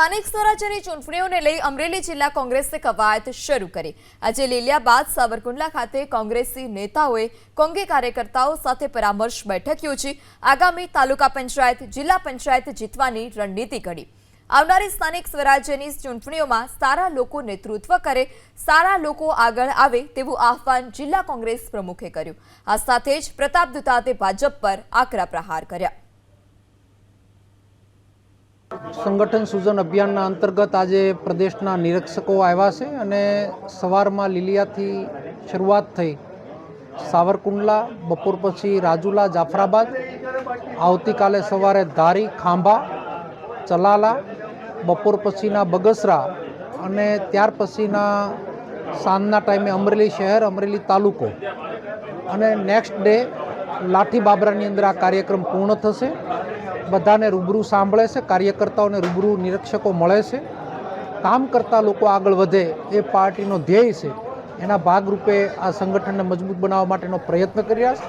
સ્થાનિક સ્વરાજ્યની ચૂંટણીઓને લઈ અમરેલી જિલ્લા કોંગ્રેસે કવાયત શરૂ કરી. આજે લીલિયા બાદ સાવરકુંડલા ખાતે કોંગ્રેસી નેતાઓએ કોંગે કાર્યકર્તાઓ સાથે પરામર્શ બેઠક યોજી. આગામી તાલુકા પંચાયત, જિલ્લા પંચાયત જીતવાની રણનીતિ ઘડી. આવનારી સ્થાનિક સ્વરાજ્યની ચૂંટણીઓમાં સારા લોકો નેતૃત્વ કરે, સારા લોકો આગળ આવે તેવું આહવાન જિલ્લા કોંગ્રેસ પ્રમુખે કર્યું. આ સાથે જ પ્રતાપ દુતાતે ભાજપ પર આકરા પ્રહાર કર્યા. સંગઠન સૂજન અભિયાનના અંતર્ગત આજે પ્રદેશના નિરીક્ષકો આવ્યા છે અને સવારમાં લીલિયાથી શરૂઆત થઈ સાવરકુંડલા, બપોર પછી રાજુલા, જાફરાબાદ, આવતીકાલે સવારે ધારી, ખાંભા, ચલાલા, બપોર પછીના બગસરા અને ત્યાર પછીના સાંજના ટાઈમે અમરેલી શહેર, અમરેલી તાલુકો. અને નેક્સ્ટ ડે લાઠી બાબરાની અંદર આ કાર્યક્રમ પૂર્ણ થશે. બધાને રૂબરૂ સાંભળે છે, કાર્યકર્તાઓને રૂબરૂ નિરીક્ષકો મળે છે. કામ કરતા લોકો આગળ વધે એ પાર્ટીનો ધ્યેય છે. એના ભાગરૂપે આ સંગઠનને મજબૂત બનાવવા માટેનો પ્રયત્ન કર્યા છે.